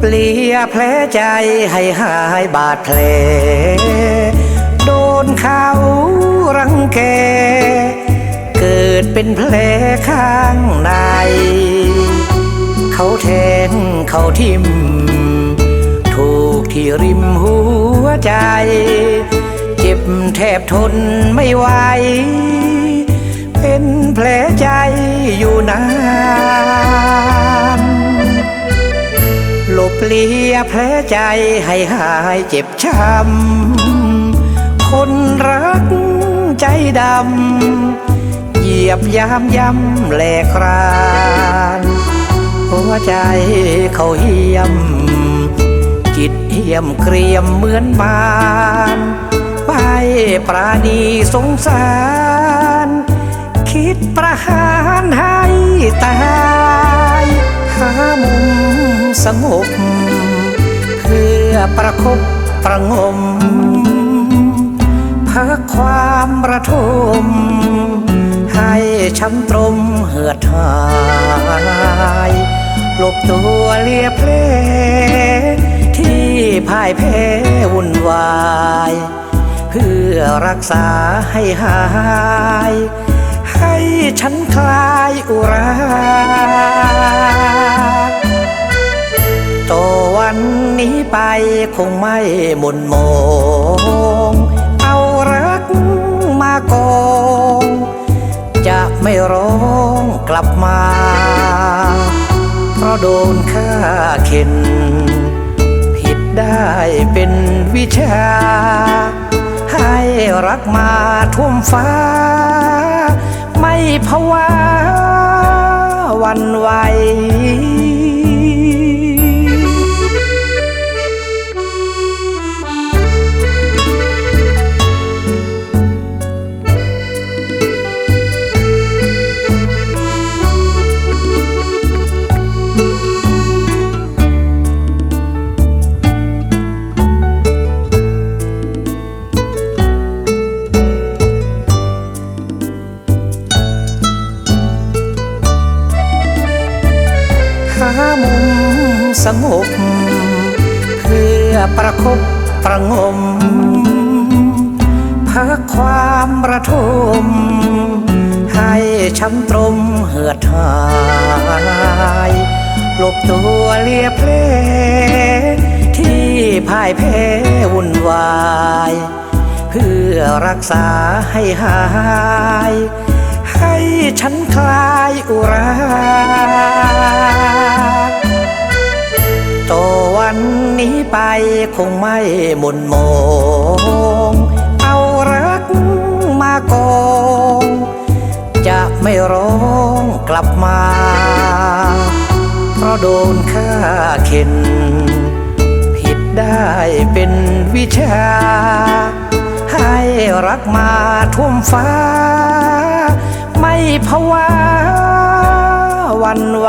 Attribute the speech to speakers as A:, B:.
A: แผลใจให้หายบาดแผล โดนเขารังแก เกิดเป็นแผลข้างใน เขาแทงเขาทิ่ม ถูกที่ริมหัวใจ เจ็บแทบทนไม่ไหว เป็นแผลใจอยู่นาน ลบเลียแผลใจให้หายเจ็บช้ำ คนรักใจดำ เหยียบยามย้ำแหลกรานหัวใจเขาเหี่ยม จิตเหี่ยมเกรียมเหมือนมารไม่ปราณีสงสาร คิดประหารให้ตาย หามุมสงบ ประคบประงมพักความระทม ให้ช้ำตรมเหือดหายหลบตัวเลียเพลที่พ่ายแพ้วุ่นวาย เพื่อรักษาให้หาย ให้ฉันคลายอุรา นี้ไปคงไม่หมุนมองเอารักมากองจะไม่ร้องกลับมา เพราะโดนฆ่าเข็น ผิดได้เป็นวิชา ให้รักมาท่วมฟ้า ไม่ภาวะวันไหว สงบ เพื่อประคบประงมพักความระทม ให้ช้ำตรมเหือดหายหลบตัวเลียเพลที่พ่ายแพ้วุ่นวาย เพื่อรักษาให้หาย ให้ฉันคลายอุรา ไปคงไม่หมุนมองเอารักมากองจะไม่ร้องกลับมา เพราะโดนฆ่าเข็น ผิดได้เป็นวิชา ให้รักมาท่วมฟ้า ไม่ภาวะวันไหว